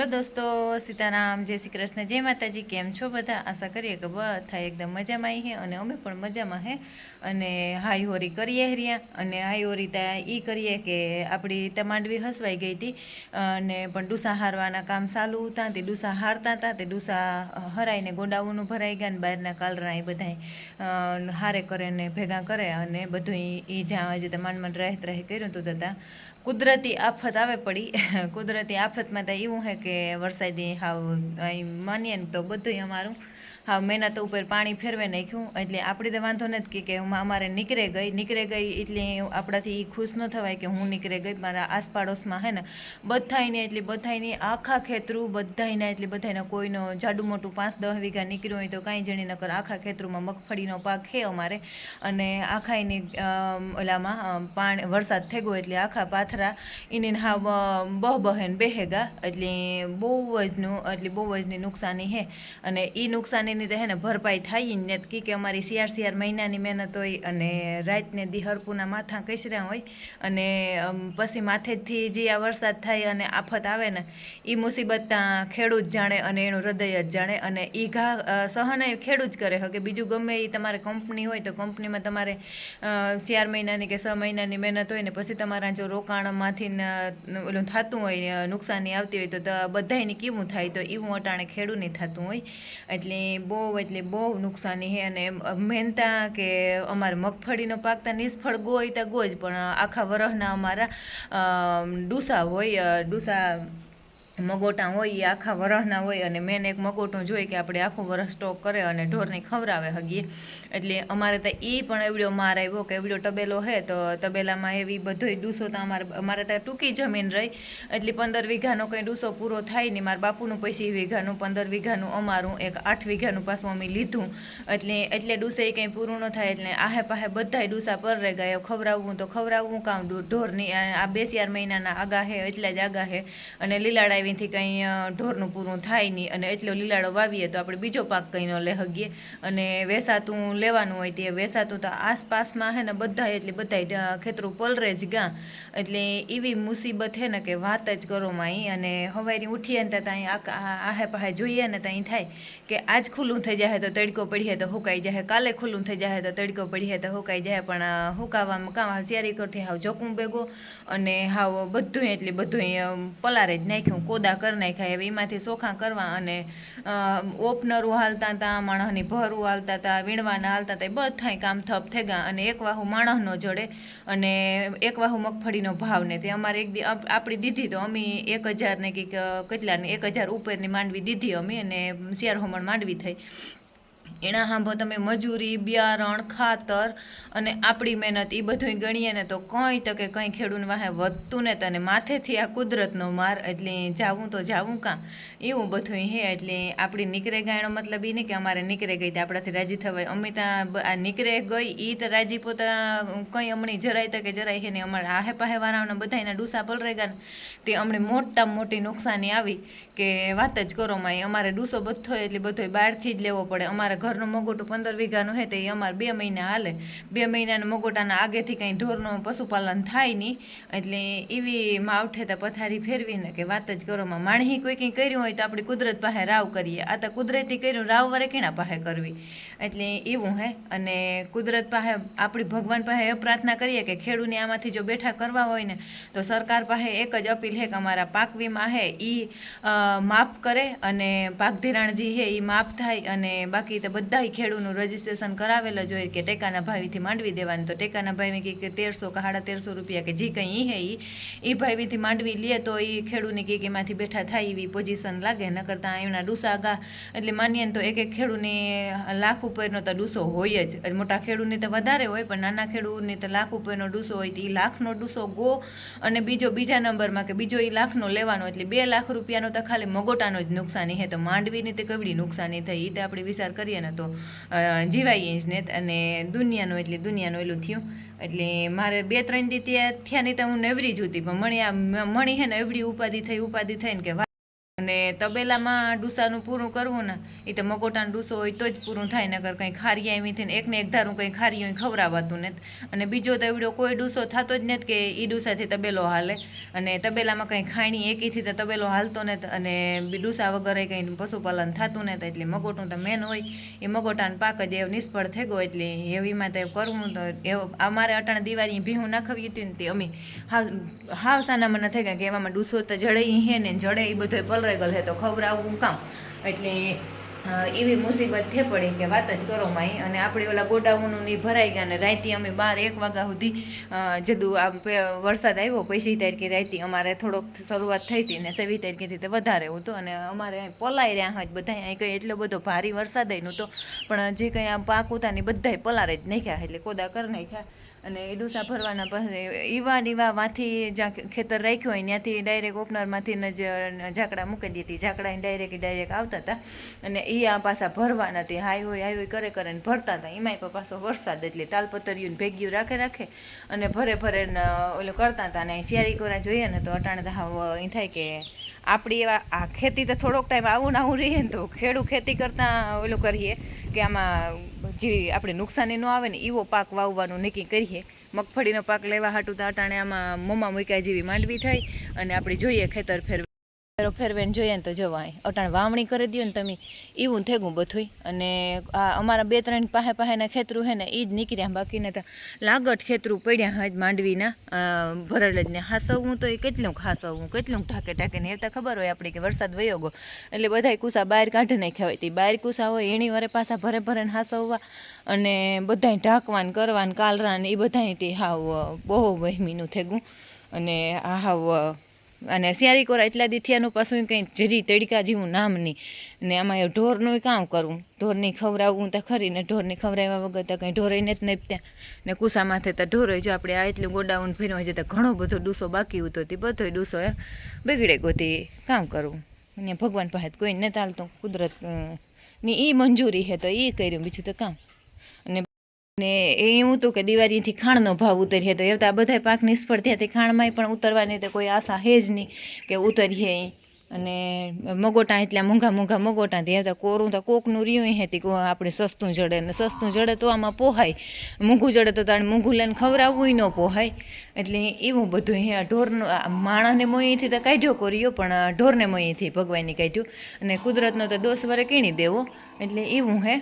હાલો દોસ્તો, સીતારામ, જય શ્રી કૃષ્ણ, જય માતાજી, કેમ છો બધા? આશા કરીએ કે બધા એકદમ મજામાં આવી હે અને અમે પણ મજામાં હે. અને હાઈ હોરી કરીએ રહ્યા અને હાઈ હોરી ત્યાં એ કરીએ કે આપણી ત્યાં માંડવી હસવાઈ ગઈ હતી અને પણ ડૂસા હારવાના કામ ચાલુ હતા તે ડૂસા હારતા હતા તે ડૂસા હરાઈને ગોડાઉનું ભરાઈ ગયા ને બહારના કાલરા એ બધા હારે કરે ને ભેગા કરે અને બધું એ જ્યાં તો માંડ માંડ રહેત રહે કર્યું હતું ત્યાં કુદરતી આફત આવે પડી. કુદરતી આફતમાં તો એવું છે કે વરસાદી હાવ માનીએ ને તો બધું અમારું. હાવ મહેનત ઉપર પાણી ફેરવે નાખ્યું, એટલે આપણે તો વાંધો નથી કે હું અમારે નીકળે ગઈ નીકળે ગઈ, એટલે આપણાથી એ ખુશ ન થવાય કે હું નીકળે ગઈ, મારા આસપાડોશમાં હે ને. બધાયને એટલી બધાયની આખા ખેતરું, બધાયના એટલી બધાને કોઈનો જાડું મોટું પાંચ દસ વીઘા નીકળ્યું હોય તો કાંઈ જણી નકર આખા ખેતરમાં મગફળીનો પાક છે અમારે. અને આખા એની ઓલામાં પાણી વરસાદ થઈ ગયો એટલે આખા પાથરા એને હા બહ બહેન બેહેગા. એટલે બહુ જ એટલે બહુ જ નુકસાની છે અને એ નુકસાનીની તો ને ભરપાઈ થાય ને કી કે અમારી શિયાર શિયાર મહિનાની મહેનત હોય અને રાતને દી હરપુના માથા કસર્યા હોય અને પછી માથેથી જે આ વરસાદ થાય અને આફત આવે ને એ મુસીબત ત્યાં ખેડૂત જાણે અને એનું હૃદય જ જાણે અને એ ઘા સહન ખેડૂત જ કરે. કે બીજું ગમે એ તમારે કંપની હોય તો કંપનીમાં તમારે ચાર મહિનાની કે છ મહિનાની મહેનત હોય ને પછી તમારા જો રોકાણમાંથી ઓલું થતું હોય નુકસાની આવતી હોય તો બધાની કેવું થાય તો એવું અટાણે ખેડૂતને થતું હોય. એટલે બહુ એટલે બહુ નુકસાની છે અને મહેનતા કે અમારે મગફળીનો પાક તો નિષ્ફળ ગોય તો ગોજ પણ આખા વરહના અમારા ડૂસા હોય ડુસા મગોટા હોય, એ આખા વરસના હોય અને મેન એક મગોટું જોઈએ કે આપણે આખું વરસ સ્ટોક કરે અને ઢોરને ખવડાવે હગીએ. એટલે અમારે તો એ પણ એવડો માર આવ્યો કે એવડો તબેલો હે, તો તબેલામાં એવી બધોય ડૂસો તો અમારે અમારે ત્યાં ટૂંકી જમીન રહી. એટલે પંદર વીઘાનો કંઈ ડૂસો પૂરો થાય નહીં. મારા બાપુનું પૈસી વીઘાનું, પંદર વીઘાનું, અમારું એક આઠ વીઘાનું પાછું અમે લીધું. એટલે એટલે ડૂસે એ કંઈ પૂરું ન થાય. એટલે આહે પાહે બધાય ડૂસા પર રહી ગયા ખવડાવવું તો ખવડાવવું, કામ ઢોરની આ બે ચાર મહિનાના આગા હે, એટલા જ આગા હે. અને લીલાડાવીથી કંઈ ઢોરનું પૂરું થાય નહીં. અને એટલો લીલાડો વાવીએ તો આપણે બીજો પાક કંઈ ન લે હગીએ અને વેસાતું લેવાનું હોય તે વેસાતું, તો આસપાસમાં હે ને બધા એટલે બધા ખેતરું પલરે જ ગા. એટલે એવી મુસીબત હે ને કે વાત જ કરો માં અને હવારી ઉઠીએ ને ત્યાં આહે પાહે જોઈએ ને ત્યાં થાય. કે આજ ખુલ્લું થઈ જાય તો તડકો પડીએ તો હુકાઈ જાય. કાલે ખુલ્લું થઈ જાય તો તડકો પડીએ તો હુકાઈ જાય. પણ હુકાવામાં કામ કરતી કરથી હાવ જોકું ભેગો અને હાવ બધું એટલે બધું પલારે જ નાખ્યું, કોદા કરી નાખ્યા હવે એમાંથી ચોખા કરવા અને ઓપનરું હાલતા હતા માણસની ભરું હાલતા હતા વીણવાના હાલતા હતા એ બધાય કામ થપ થઈ ગયા. અને એક વાહુ માણસનો જડે અને એક વાહુ મગફળીનો ભાવ ને તે અમારે એક આપણી દીધી તો અમે એક હજાર ને કંઈક કેટલાની, એક હજાર ઉપરની માંડવી દીધી અમે અને શેર હોમણ માંડવી થઈ. એના હાંભો તમે મજૂરી બિયારણ ખાતર અને આપણી મહેનત એ બધું ગણીએ ને તો કંઈ તો કે કંઈ ખેડૂત વાહે વધતું ને તને માથેથી આ કુદરતનો માર એટલે જાવું તો જાવું કાં? એવું બધું હે એટલે આપણી નીકળે ગયા એનો મતલબ એ નહીં કે અમારે નીકળે ગઈ તો આપણાથી રાજી થવાય. અમે આ નીકળે ગઈ એ તો રાજી પોતા કંઈ હમણાં જરાય તકે જરાય હે ને અમારા આહે પાહે વાળાના બધા એના ડૂસા પલરે ગયા તે અમને મોટા મોટી નુકસાની આવી કે વાત જ કરો માય અમારે ડૂસો બધો એટલે બધો બહારથી જ લેવો પડે. અમારે ઘરનું મગોટું પંદર વીઘાનું છે તે એ અમારે બે મહિના હાલે. બે મહિનાના મગોટાના આગેથી કંઈ ઢોરનું પશુપાલન થાય નહીં, એટલે એવી માવઠે તો પથારી ફેરવીને કે વાત જ કરો માં માણહી કોઈ કંઈ કર્યું હોય તો આપણે કુદરત પાસે રાવ કરીએ. આ તો કુદરતી કર્યું, રાવ વરે કેણા પાસે કરવી? એટલે એવું હે. અને કુદરત પાસે, આપણી ભગવાન પાસે એ પ્રાર્થના કરીએ કે ખેડૂને આમાંથી જો બેઠા કરવા હોય ને, તો સરકાર પાસે એક જ અપીલ છે કે અમારા પાક વીમા છે એ માફ કરે અને પાક ધિરાણ જે છે એ માફ થાય અને બાકી તો બધાય ખેડૂતનું રજીસ્ટ્રેશન કરાવેલ જ હોય કે ટેકાના ભાવીથી માંડવી દેવાનું. તો ટેકાના ભાવી કંઈક તેરસો કે સાડા તેરસો રૂપિયા કે જે કંઈ હે એ એ ભાવીથી માંડવી લે તો એ ખેડૂતને કે એમાંથી બેઠા થાય એવી પોઝિશન લાગે. ન કરતાં એમના ડૂસા ગા એટલે માનીએ ને તો એક એક ખેડૂને લાખ ઉપરનો તો ડૂસો હોય જ. મોટા ખેડૂતને તો વધારે હોય, પણ નાના ખેડૂતને તો લાખ ઉપરનો ડૂસો હોય, તો એ લાખનો ડૂસો ગો. અને બીજો, બીજા નંબરમાં કે બીજો એ લાખનો લેવાનો એટલે બે લાખ રૂપિયાનો તો ખાલી મગોટાનો જ નુકસાની હે. તો માંડવીની તે કેવડી નુકસાની થઈ? એ તો આપણે વિચાર કરીએ ને તો જીવાઈએ જ ને. અને દુનિયાનું એટલે દુનિયાનું એલું થયું. એટલે મારે બે, ત્રણ દી ત્યાં થયા નહીં તો હું નવરી જ હતી. પણ મણી આ, મણી હે ને, એવડી ઉપાધિ થઈ, ઉપાધિ થઈને કે અને તબેલામાં ડૂસાનું પૂરું કરવું ને એ તો મગોટાનો ડૂસો હોય તો જ પૂરું થાય નગર કંઈ ખારી એવીથી ને એકને એક ધારું કંઈ ખારી હોય ખવડાવાતું નથી. અને બીજો તો એવડો કોઈ ડૂસો થતો જ નથી કે એ ડૂસાથી તબેલો હાલે. અને તબેલામાં કંઈ ખાણી એકીથી તો તબેલો હાલતો નથી અને ડૂસા વગર કંઈ પશુપાલન થતું નથી, એટલે મગોટું તો મેન હોય. એ મગોટાનો પાક જ એવો નિષ્ફળ થઈ ગયો, એટલે એવીમાં તો કરવું તો એવો અમારે અટાણે દિવાળી ભીહું નાખવી હતી ને તે અમે હાવ હાવ સાનામાં ન થઈ ગયા, કે એવામાં ડૂસો તો જડે હે ને જડે એ બધો પલરેગલ હે, તો ખવડાવવું કામ? એટલે એવી મુસીબત થઈ પડી કે વાત જ કરો માઈ. અને આપણે ઓલા ગોડાઉનનું ની ભરાઈ ગયા ને રાતી અમે બાર એક વાગ્યા સુધી જદું આમ વરસાદ આવ્યો પૈસી તારીખે રાતી અમારે થોડોક શરૂઆત થઈ હતી ને સેવી તારીખેથી તો વધારે હતું અને અમારે પલાઈ રહ્યા જ બધા અહીં કંઈ એટલો બધો ભારે વરસાદ નહોતો પણ જે કંઈ આમ પાક ઉતા ને બધાય પલારે જ નાખ્યા, એટલે કોદા કરી નાખ્યા. અને એ ડૂસા ભરવાના પાસે ઈવા ઈવામાંથી જ્યાં ખેતર રાખ્યું હોય ત્યાંથી ડાયરેક્ટ ઓપનરમાંથી જ ઝાકડા મૂકી દીધી. ઝાકડા ડાયરેક્ટ ડાયરેક્ટ આવતા હતા. અને એ આ પાછા ભરવાના તે હાઈ હોય કરે કરે ને ભરતા હતા. એમાંય પણ પાછો વરસાદ એટલે તાલપતરિયું ભેગ્યું રાખે રાખે અને ભરે ભરે ઓલું કરતા હતા. અને શિયાળી કોરા જોઈએ ને તો અટાણે તો એ થાય કે આપણી એવા, આ ખેતી તો થોડોક ટાઈમ આવું ને આવું રહીએ ને તો ખેડૂત ખેતી કરતાં ઓલું કરીએ કે આમાં જે આપણે નુકસાની ન આવે ને એવો પાક વાવવાનું નક્કી કરીએ. મગફળીનો પાક લેવા હાટું તો અટાણે આમાં મોમાં મૂક્યા જેવી માંડવી થઈ અને આપણે જોઈએ ખેતર ફેર ફેરો ફેરવેને જોઈએ ને તો જવાય અટાણે વાવણી કરી દો ને તમે. એવું થેગું બધું અને આ અમારા બે ત્રણ પાસે પાસેના ખેતરું છે ને એ જ નીકળ્યા બાકીને તો લાગટ ખેતરું પડ્યા હજ માંડવીના. ભરેલ જ ને હાસવવું તો એ કેટલું હાસવવું કેટલું ઢાકે ઢાકે ને એ તો ખબર હોય આપણે કે વરસાદ વયો ગયો. એટલે બધાય કુસા બહાર કાઢી નાખ્યા હોય. તે બહાર કુસા હોય, એની વારે પાછા ભરે ભરે ને હાસવવા. અને બધાય ઢાંકવાન, કરવાન, કાલરાન એ બધાય તે હાવ બહુ વહેમીનું થેગું. અને આ હાવ અને શિયાળી કોરા એટલા દી થયાનું પાછું કંઈ જરી તડકા જેવું નામ નહીં. ને આમાં ઢોરનું કામ કરવું ઢોરની ખવડાવવું તો ખરી ને ઢોરની ખવડાવ્યા વગર તો કંઈ ઢોરાઈને જ નહીં ને કુસા માથે તો ઢોરોય, જો આપણે આ એટલું ગોડાઉન ફેરવા તો ઘણો બધો ડૂસો બાકી હતો. તે બધોય ડૂસો એ બગડે ગોતી કામ કરવું અને ભગવાન પાસે કોઈ ન ચાલતું, કુદરતની એ મંજૂરી છે તો એ કર્યું. બીજું તો કામ ને એ એવું હતું કે દિવાળીથી ખાણનો ભાવ ઉતરીએ તો એવતા બધા પાક નિષ્ફળ થયા તે ખાણમાંય પણ ઉતરવાની તો કોઈ આશા હે જ નહીં કે ઉતરીએ. અને મગોટા એટલા મોંઘા મોંઘા મગોટા તે એવતા કોરું તો કોકનું રહ્યું હતી આપણે સસ્તું જડે ને સસ્તું જડે તો આમાં પોહાય. મોંઘું જડે તો તાણે મૂંઘું લઈને ખવડાવવું ન પોહાય. એટલે એવું બધું હે ઢોરનું માણસને મોંએથી તો કાઢ્યો કોર્યો પણ ઢોરને મોઈથી ભગવાનની કાઢ્યું. અને કુદરતનો તો દોષ વરે કીણી દેવો. એટલે એવું હે.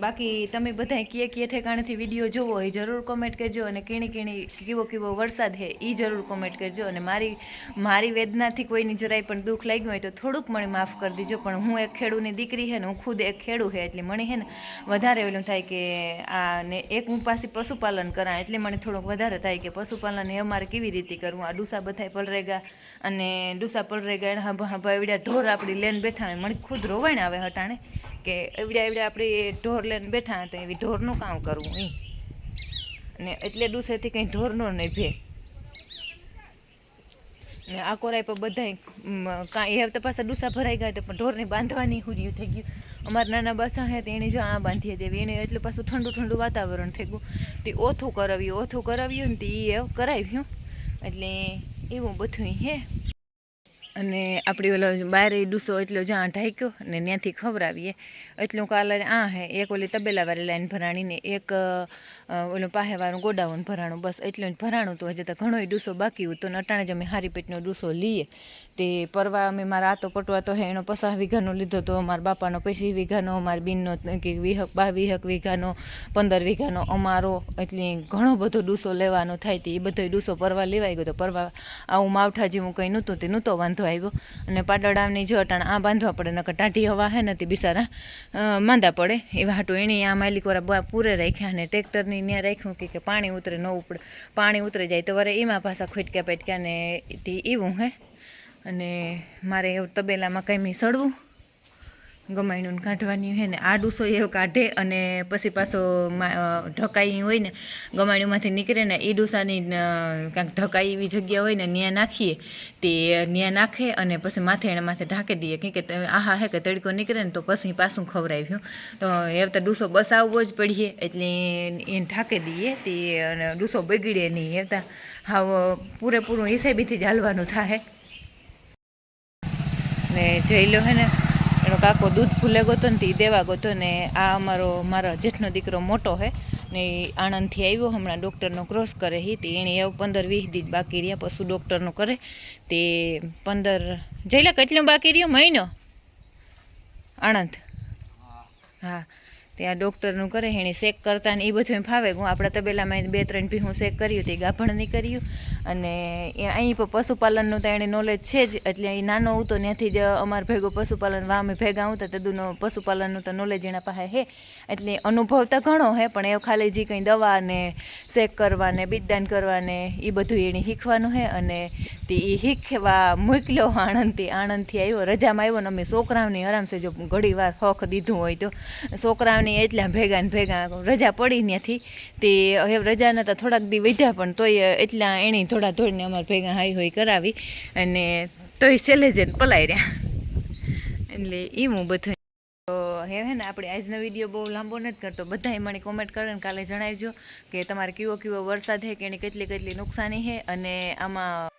બાકી તમે બધા કીએ કીએ ઠેકાણેથી વીડિયો જોવો એ જરૂર કોમેન્ટ કરજો અને કીણી કીણી કેવો કેવો વરસાદ છે એ જરૂર કોમેન્ટ કરજો અને મારી મારી વેદનાથી કોઈની જરાય પણ દુઃખ લાગ્યું હોય તો થોડુંક મને માફ કરી દીજો, પણ હું એક ખેડૂની દીકરી છે ને હું ખુદ એક ખેડૂ છે એટલે મને હે ને વધારે ઓલું થાય કે આ ને એક હું પાસે પશુપાલન કરા એટલે મને થોડુંક વધારે થાય કે પશુપાલન એ અમારે કેવી રીતે કરવું? આ ડૂસા બધાય પલરેગા અને ડૂસા પલરેગા એના હંભા હંભા એવડ્યા ઢોર આપણી લેન બેઠા મને ખુદ રોવાણ આવે હટાણે. કે એવડ્યા એવડ્યા આપણે ઢોર લઈને બેઠા હતા, એવી ઢોરનું કામ કરવું એ ને એટલે દુસેથી કંઈ ઢોરનો નહીં ભે. ને આ કોરાય પર બધાય કાંઈ એ તો પાછા ડૂસા ભરાઈ ગયા હતા, પણ ઢોરને બાંધવાની હુર્યું થઈ ગયું. અમારા નાના બાસા હે તો એણે જો આ બાંધી હતી એને એટલે પાછું ઠંડુ ઠંડુ વાતાવરણ થઈ ગયું. તે ઓથું કરાવ્યું ઓથું કરાવ્યું ને તે એ કરાવ્યું. એટલે એવું બધું હે. અને આપણી ઓલો બહાર ડૂસો એટલો જ્યાં ઢાંક્યો ને ત્યાંથી ખવડાવીએ. એટલું કાલે આ હે, એક ઓલી તબેલાવાળી લાઈન ભરાણીને, એક ઓલું પાહેવાળું ગોડાઉન ભરાણું, બસ એટલું જ ભરાણું હતું. હજી તો ઘણોય ડૂસો બાકી હતો. ને અટાણે જ અમે હારી પેટનો ડૂસો લઈએ તે પરવા અમે મારા આતો પટવા તો હે, એનો પચાસ વીઘાનો લીધો હતો મારા બાપાનો પચીસ વીઘાનો મારા બીનનો કે વીહક બા વીહક વીઘાનો, પંદર વીઘાનો, અમારો એટલે ઘણો બધો ડૂસો લેવાનો થાય તે એ બધો ડૂસો પરવા લેવાઈ ગયો તો પરવા આવું માવઠા જેવું કંઈ નહોતું, તે નહોતો વાંધો. આવ્યો અને પાડડાની જો અટાણ આ બાંધવા પડે, નકર ટાઢી હવા હે નથી બિસારા માંદા પડે. એવા હાટું એણે આ માલિકોરા પૂરે રાખ્યા અને ટ્રેક્ટરની ત્યાં રાખ્યું કે પાણી ઉતરે, ન ઉપડે. પાણી ઉતરે જાય તો વરે એમાં પાછા ખોટક્યા પેટક્યા ને એવું હે. અને મારે એવું તબેલામાં કંઈ સડવું ગમાયનું ને કાઢવાની હોય ને આ ડૂસો એવું કાઢે અને પછી પાછો ઢકાઈ હોય ને ગમાણીમાંથી નીકળે ને એ ડૂસાની કાંઈક ઢકાઈ એવી જગ્યા હોય ને ત્યાં નાખીએ. તે ત્યાં નાખે અને પછી માથે એને માથે ઢાંકી દઈએ. કેમ કે આહા હે કે તડકો નીકળે ને તો પછી પાછું ખવડાવ્યું તો એ તો ડૂસો બસાવવો જ પડીએ, એટલે એને ઢાંકી દઈએ તે અને ડૂસો બગડે નહીં. એ તો હાવ પૂરેપૂરું હિસાબીથી જ હાલવાનું થાય. ને જઈ લો હે ને એનો કાકો દૂધ ભૂલે ગયો ને તે દેવા ગયો ને આ અમારો, મારો જેઠનો દીકરો મોટો હે ને આણંદથી આવ્યો હમણાં ડૉક્ટરનો ક્રોસ કરે હી તે એણે એવું પંદર વીસ દી બાકી રહ્યા પશુ ડૉક્ટરનું કરે. તે પંદર જઈલા કેટલું બાકી રહ્યું? મહિનો? આણંદ? હા. ત્યાં ડૉક્ટરનું કરે, એણે ચેક કરતા ને એ બધું ફાવે. હું આપણા તબેલામાં બે ત્રણ ભીહું ચેક કર્યું, તે ગાભણની કર્યું અને અહીં પણ પશુપાલનનું તો એને નોલેજ છે જ, એટલે એ નાનો હતો ત્યાંથી જ અમાર ભેગો પશુપાલન, વા અમે ભેગા આવતા તદુનો પશુપાલનનું તો નોલેજ એના પાસે હે એટલે અનુભવ તો ઘણો હે પણ એ ખાલી જે કંઈ દવા ને શેક કરવા ને બીજદાન કરવા એ બધું એણે શીખવાનું હે અને તે એ શીખવા મોકલ્યો આણંદથી આણંદથી આવ્યો, રજામાં આવ્યો ને અમે છોકરાઓની આરામસે જો ઘડી વાર હક દીધું હોય તો. છોકરાઓની એટલા ભેગા ને ભેગા રજા પડી ત્યાંથી. તે હવે રજાના તો થોડાક દી વધ્યા પણ તોય એટલા એણે થોડા ધોળને અમારે ભેગા હાઈ હોય કરાવી અને તોય છેલ્લે જઈને પલાઈ રહ્યા એટલે એ હું બધું તો હે હે ને આપણે આજનો વીડિયો બહુ લાંબો નથી કરતો. બધા મને કોમેન્ટ કરે ને કાલે જણાવજો કે તમારે કેવો કેવો વરસાદ છે કે એની કેટલી કેટલી નુકસાની છે અને આમાં